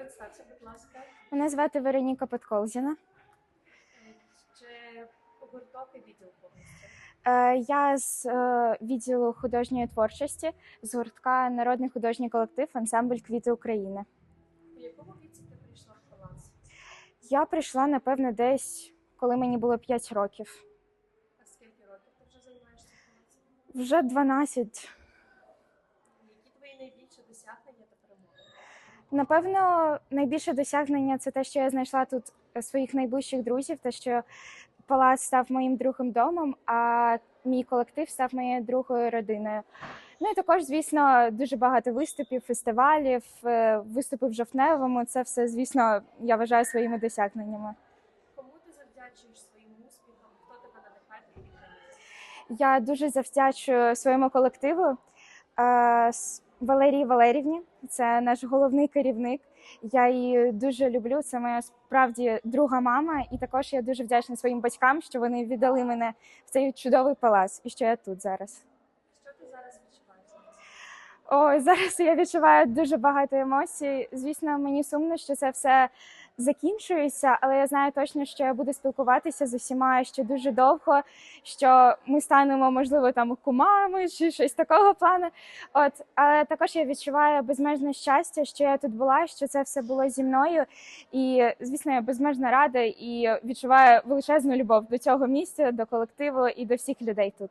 Представся, будь ласка, Мене звати Вероніка Подколзіна. чи гурток і відділ повністю? Е, Я з е, відділу художньої творчості з гуртка Народний художній колектив ансамбль Квіти України. У якому віці ти прийшла в палац? Я прийшла, напевно, десь, коли мені було 5 років. А скільки років ти вже займаєшся? Вже 12. Які твої найбільші досягнення? Напевно, найбільше досягнення це те, що я знайшла тут своїх найближчих друзів, те, що палац став моїм другим домом, а мій колектив став моєю другою родиною. Ну і також, звісно, дуже багато виступів, фестивалів, е, виступи в жовтневому. Це все, звісно, я вважаю своїми досягненнями. Кому ти завдячуєш своїм успіхам? Хто тебе надихає? Я дуже завдячую своєму колективу е, Валерії Валерівні. Це наш головний керівник. Я її дуже люблю. Це моя справді друга мама. І також я дуже вдячна своїм батькам, що вони віддали мене в цей чудовий палац і що я тут зараз. Що ти зараз відчуваєш? Ой, зараз я відчуваю дуже багато емоцій. Звісно, мені сумно, що це все закінчується, але я знаю точно, що я буду спілкуватися з усіма ще дуже довго, що ми станемо, можливо, там кумами чи щось такого плану. От, але також я відчуваю безмежне щастя, що я тут була, що це все було зі мною. І звісно, я безмежно рада і відчуваю величезну любов до цього місця, до колективу і до всіх людей тут.